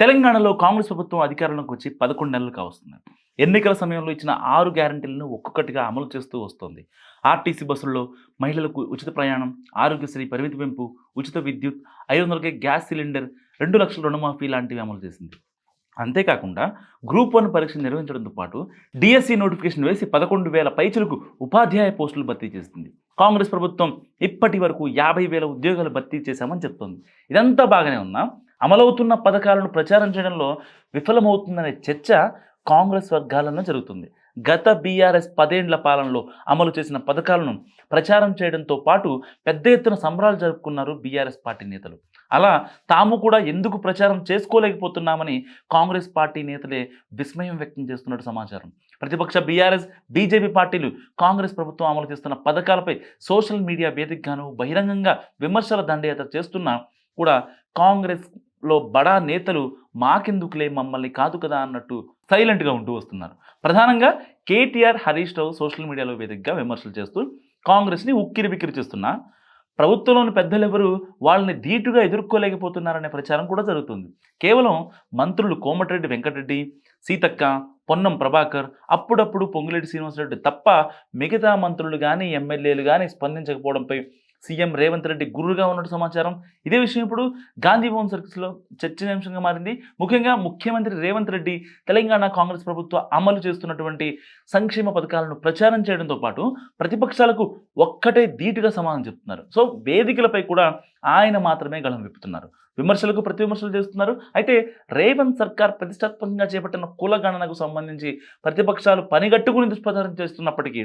తెలంగాణలో కాంగ్రెస్ ప్రభుత్వం అధికారంలోకి వచ్చి పదకొండు నెలలు కావస్తుంది. ఎన్నికల సమయంలో ఇచ్చిన ఆరు గ్యారంటీలను ఒక్కొక్కటిగా అమలు చేస్తూ వస్తోంది. ఆర్టీసీ బస్సుల్లో మహిళలకు ఉచిత ప్రయాణం ఆరోగ్యశ్రీ పరిమితి పెంపు ఉచిత విద్యుత్ ఐదు వందలకే గ్యాస్ సిలిండర్ రెండు లక్షల రుణమాఫీ లాంటివి అమలు చేసింది. అంతేకాకుండా గ్రూప్ వన్ పరీక్ష నిర్వహించడంతో పాటు డిఎస్సి నోటిఫికేషన్ వేసి పదకొండు వేల పైచులకు ఉపాధ్యాయ పోస్టులు భర్తీ చేసింది. కాంగ్రెస్ ప్రభుత్వం ఇప్పటి వరకు యాభై వేల ఉద్యోగాలు భర్తీ చేశామని చెప్తోంది. ఇదంతా బాగానే ఉన్నా అమలవుతున్న పథకాలను ప్రచారం చేయడంలో విఫలమవుతుందనే చర్చ కాంగ్రెస్ వర్గాలలో జరుగుతుంది. గత బీఆర్ఎస్ పదేండ్ల పాలనలో అమలు చేసిన పథకాలను ప్రచారం చేయడంతో పాటు పెద్ద ఎత్తున సంబరాలు జరుపుకున్నారు బీఆర్ఎస్ పార్టీ నేతలు. అలా తాము కూడా ఎందుకు ప్రచారం చేసుకోలేకపోతున్నామని కాంగ్రెస్ పార్టీ నేతలే విస్మయం వ్యక్తం చేస్తున్నట్టు సమాచారం. ప్రతిపక్ష బీఆర్ఎస్ బీజేపీ పార్టీలు కాంగ్రెస్ ప్రభుత్వం అమలు చేస్తున్న పథకాలపై సోషల్ మీడియా వేదికగాను బహిరంగంగా విమర్శల దండయాత్ర చేస్తున్నా కూడా కాంగ్రెస్ లో బడా నేతలు మాకెందుకులే మమ్మల్ని కాదు కదా అన్నట్టు సైలెంట్గా ఉంటూ వస్తున్నారు. ప్రధానంగా కేటీఆర్ హరీష్ రావు సోషల్ మీడియాలో వేదికగా విమర్శలు చేస్తూ కాంగ్రెస్ని ఉక్కిరి బిక్కిరి చేస్తున్నా ప్రభుత్వంలోని పెద్దలెవరు వాళ్ళని ధీటుగా ఎదుర్కోలేకపోతున్నారనే ప్రచారం కూడా జరుగుతుంది. కేవలం మంత్రులు కోమటిరెడ్డి వెంకటరెడ్డి సీతక్క పొన్నం ప్రభాకర్ అప్పుడప్పుడు పొంగులేటి శ్రీనివాసరెడ్డి తప్ప మిగతా మంత్రులు కానీ ఎమ్మెల్యేలు కానీ స్పందించకపోవడంపై సీఎం రేవంత్ రెడ్డి గురువుగా ఉన్నట్టు సమాచారం. ఇదే విషయం ఇప్పుడు గాంధీ భవన్ సర్కిల్స్లో చర్చనీయాంశంగా మారింది. ముఖ్యంగా ముఖ్యమంత్రి రేవంత్ రెడ్డి తెలంగాణ కాంగ్రెస్ ప్రభుత్వం అమలు చేస్తున్నటువంటి సంక్షేమ పథకాలను ప్రచారం చేయడంతో పాటు ప్రతిపక్షాలకు ఒక్కటే ధీటుగా సమాధానం చెప్తున్నారు. సో వేదికలపై కూడా ఆయన మాత్రమే గళం విప్పుతున్నారు. విమర్శలకు ప్రతి విమర్శలు చేస్తున్నారు. అయితే రేవంత్ సర్కార్ ప్రతిష్టాత్మకంగా చేపట్టిన కుల గణనకు సంబంధించి ప్రతిపక్షాలు పనిగట్టుకుని దుష్ప్రచారం చేస్తున్నప్పటికీ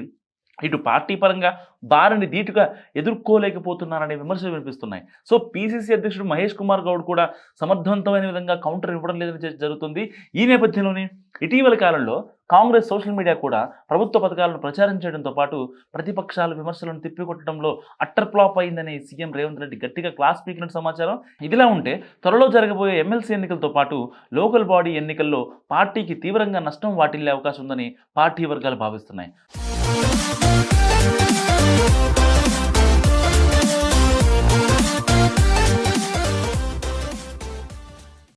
ఇటు పార్టీ పరంగా బారిని ధీటుగా ఎదుర్కోలేకపోతున్నారనే విమర్శలు వినిపిస్తున్నాయి. సో పీసీసీ అధ్యక్షుడు మహేష్ కుమార్ గౌడ్ కూడా సమర్థవంతమైన విధంగా కౌంటర్ ఇవ్వడం లేదని జరుగుతుంది. ఈ నేపథ్యంలోనే ఇటీవల కాలంలో కాంగ్రెస్ సోషల్ మీడియా కూడా ప్రభుత్వ పథకాలను ప్రచారం చేయడంతో పాటు ప్రతిపక్షాల విమర్శలను తిప్పికొట్టడంలో అట్టర్ ఫ్లాప్ అయిందని సీఎం రేవంత్ రెడ్డి గట్టిగా క్లాస్ పీకినట్టు సమాచారం. ఇదిలా ఉంటే త్వరలో జరగబోయే ఎమ్మెల్సీ ఎన్నికలతో పాటు లోకల్ బాడీ ఎన్నికల్లో పార్టీకి తీవ్రంగా నష్టం వాటిల్లే అవకాశం ఉందని పార్టీ వర్గాలు భావిస్తున్నాయి. Thank